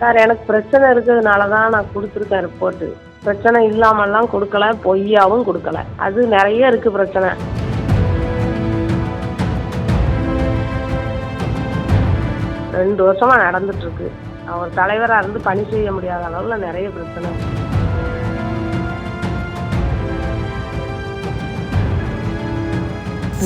Sir எனக்கு பிரச்சனை இருக்கிறதுனால தான் நான் கொடுத்துருக்கேன் ரிப்போர்ட்டு பிரச்சனை இல்லாமல்லாம் கொடுக்கல பொய்யாவும் கொடுக்கல. அது நிறைய இருக்கு பிரச்சனை. ரெண்டு வருஷமா நடந்துட்டு இருக்கு அவர் தலைவராக இருந்து பணி செய்ய முடியாத அளவில் நிறைய பிரச்சனை.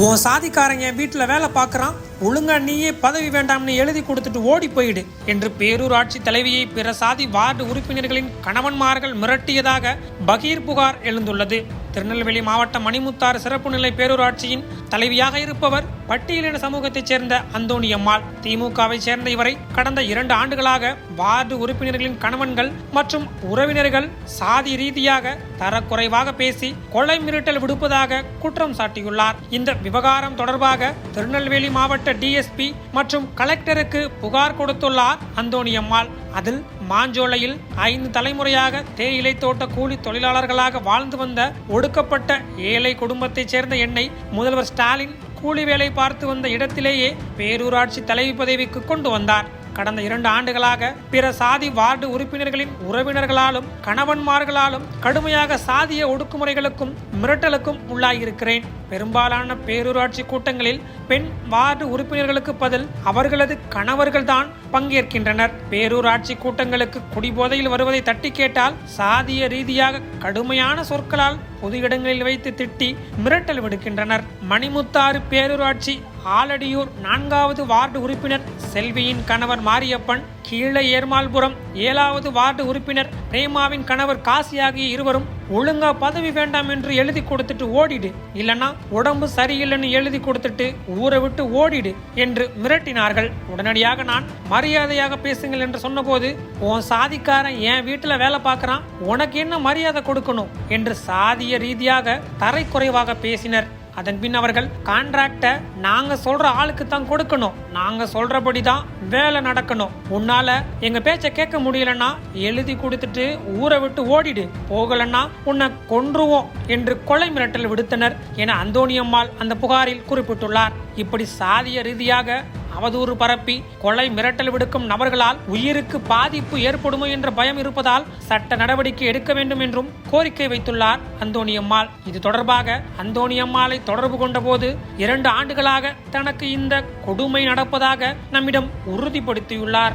உன் சாதிக்காரன் என் வீட்டில் வேலை பார்க்குறான். ஒழுங்கா நீயே பதவி வேண்டாம்னு எழுதி கொடுத்துட்டு ஓடி போயிடு என்று பேரூராட்சி தலைவியை பிற சாதி வார்டு உறுப்பினர்களின் கணவன்மார்கள் மிரட்டியதாக பகீர் புகார் எழுந்துள்ளது. திருநெல்வேலி மாவட்டம் மணிமுத்தாறு சிறப்பு நிலை பேரூராட்சியின் தலைவியாக இருப்பவர் பட்டியலின சமூகத்தைச் சேர்ந்த அந்தோணி அம்மாள். திமுகவை சேர்ந்த இவரை கடந்த இரண்டு ஆண்டுகளாக வார்டு உறுப்பினர்களின் கணவன்கள் மற்றும் உறவினர்கள் சாதி ரீதியாக தரக்குறைவாக பேசி கொலை மிரட்டல் விடுப்பதாக குற்றம் சாட்டியுள்ளார். இந்த விவகாரம் தொடர்பாக திருநெல்வேலி மாவட்ட டிஎஸ்பி மற்றும் கலெக்டருக்கு புகார் கொடுத்துள்ளார் அந்தோணி அம்மாள். அதில் மாஞ்சோலையில் ஐந்து தலைமுறையாக தேயிலை தோட்ட கூலி தொழிலாளர்களாக வாழ்ந்து வந்த ஒடுக்கப்பட்ட ஏழை குடும்பத்தைச் சேர்ந்த என்னை முதல்வர் ஸ்டாலின் கூலி வேலை பார்த்து வந்த இடத்திலேயே பேரூராட்சி தலைவி பதவிக்கு கொண்டு வந்தார். கடந்த இரண்டு ஆண்டுகளாக பிற சாதி வார்டு உறுப்பினர்களின் உறவினர்களாலும் கணவன்மார்களாலும் கடுமையாக சாதிய ஒடுக்குமுறைகளுக்கும் மிரட்டலுக்கும் உள்ளாகியிருக்கிறேன். பெரும்பாலான பேரூராட்சி கூட்டங்களில் பெண் வார்டு உறுப்பினர்களுக்கு பதில் அவர்களது கணவர்கள்தான் பங்கேற்கின்றனர். பேரூராட்சி கூட்டங்களுக்கு குடிபோதையில் வருவதை தட்டி கேட்டால் சாதிய ரீதியாக கடுமையான சொற்களால் பொது இடங்களில் வைத்து திட்டி மிரட்டல் விடுக்கின்றனர். மணிமுத்தாறு பேரூராட்சி ஆலடியூர் நான்காவது வார்டு உறுப்பினர் செல்வியின் கணவர் மாரியப்பன் கீழே ஏர்மால்புரம் ஏழாவது வார்டு உறுப்பினர் பிரேமாவின் கணவர் காசி ஆகிய இருவரும் ஒழுங்கா பதவி வேண்டாம் என்று எழுதி கொடுத்துட்டு ஓடிடு. இல்லனா உடம்பு சரியில்லைன்னு எழுதி கொடுத்துட்டு ஊரை விட்டு ஓடிடு என்று மிரட்டினார்கள். உடனடியாக நான் மரியாதையாக பேசுங்கள் என்று சொன்னபோது உன் சாதிக்காரன் என் வீட்டுல வேலை பார்க்கறான் உனக்கு என்ன மரியாதை கொடுக்கணும் என்று சாதிய ரீதியாக தரைக்குறைவாக பேசினர். அதன் பின் அவர்கள் கான்ட்ராக்டை நாங்க சொல்ற ஆளுக்கு தான் கொடுக்கணும். நாங்க சொல்றபடி தான் வேலை நடக்கணும். உன்னால எங்க பேச்ச கேட்க முடியலன்னா எழுதி கொடுத்துட்டு ஊரை விட்டு ஓடிடு. போகலன்னா உன்னை கொன்றுவோம் என்று கொலை மிரட்டல் விடுத்தனர் என அந்தோனியம்மாள் அந்த புகாரில் குறிப்பிட்டுள்ளார். இப்படி சாதிய ரீதியாக அவதூறு பரப்பி கொலை மிரட்டல் விடுக்கும் நபர்களால் உயிருக்கு பாதிப்பு ஏற்படுமோ என்ற பயம் இருப்பதால் சட்ட நடவடிக்கை எடுக்க வேண்டும் என்றும் கோரிக்கை வைத்துள்ளார் அந்தோணியம்மாள் இது தொடர்பாக அந்தோணியம்மாளை தொடர்பு கொண்டபோது இரண்டு ஆண்டுகளாக தனக்கு இந்த கொடுமை நடப்பதாக நம்மிடம் உறுதிப்படுத்தியுள்ளார்.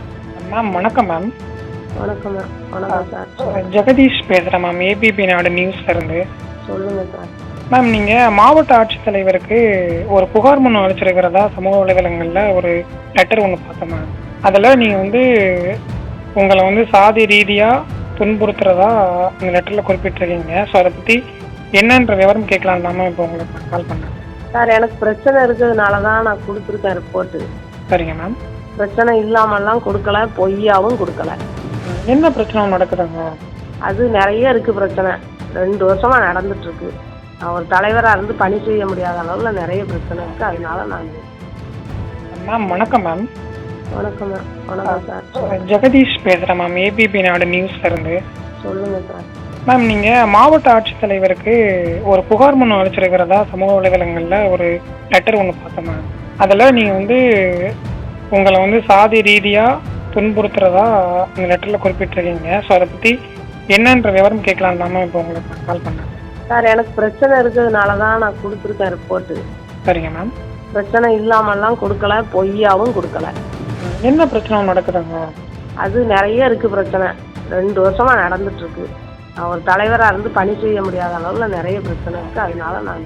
மேம் வணக்கம் மேம். வணக்கம் மேம். வணக்கம் சார். ஜெகதீஷ் பேசுகிறேன் மேம் ஏபிபி நாடு நியூஸ்ல இருந்து. சொல்லுங்க சார். மேம் நீங்கள் மாவட்ட ஆட்சித்தலைவருக்கு ஒரு புகார் மனு அளிச்சிருக்கிறதா சமூக வலைதளங்களில் ஒரு லெட்டர் ஒன்று பார்த்தேன் மேம் அதில் நீங்கள் வந்து உங்களை வந்து சாதி ரீதியாக துன்புறுத்துறதா அந்த லெட்டரில் குறிப்பிட்டிருக்கீங்க. ஸோ அதை பற்றி என்னன்ற விவரம் கேட்கலாம் தான் இப்போ உங்களுக்கு கால் பண்ணேன். சார் எனக்கு பிரச்சனை இருக்கிறதுனால தான் நான் கொடுத்துருக்கேன் ரிப்போர்ட்டு சரிங்க மேம் பிரச்சனை இல்லாமல்லாம் கொடுக்கல பொய்யாவும் கொடுக்கல. என்ன பிரச்சனை நடக்குதுங்க? அது நிறைய இருக்கு பிரச்சனை. ரெண்டு வருஷமா நடந்துட்டு அவர் தலைவராக இருந்து பணி செய்ய முடியாத அளவில் நிறைய பிரச்சனை இருக்கு. அதனால நான் மேம் வணக்கம் மேம் வணக்கம் மேம் வணக்கம் சார் ஜெகதீஷ் பேசுகிறேன் மேம் ஏபிபி நாடு நியூஸ்ல இருந்து. சொல்லுங்க சார் மேம் நீங்கள் மாவட்ட ஆட்சித்தலைவருக்கு ஒரு புகார் மனு அளிச்சிருக்கிறதா? சமூக வலைதளங்களில் ஒரு லெட்டர் ஒன்று பார்த்தேன் மேம் அதில் நீங்கள் வந்து உங்களை வந்து சாதி ரீதியாக துன்புறுத்துறதா அந்த லெட்டரில் குறிப்பிட்டிருக்கீங்க. ஸோ அதை பற்றி என்னன்ற விவரம் கேட்கலாம் தான் மேம் இப்போ உங்களுக்கு கால் பண்ணேன். சார் எனக்கு பிரச்சனை இருக்கிறதுனால தான் நான் கொடுத்துருக்கேன் ரிப்போர்ட்டு சரிங்க மேம் பிரச்சனை இல்லாமல்லாம் கொடுக்கல பொய்யாவும் கொடுக்கல. என்ன பிரச்சனை நடக்குதுங்க? அது நிறைய இருக்கு பிரச்சனை. ரெண்டு வருஷமா நடந்துட்டு இருக்கு. அவர் தலைவராக இருந்து பணி செய்ய முடியாத அளவில் நிறைய பிரச்சனை இருக்கு. அதனால நான்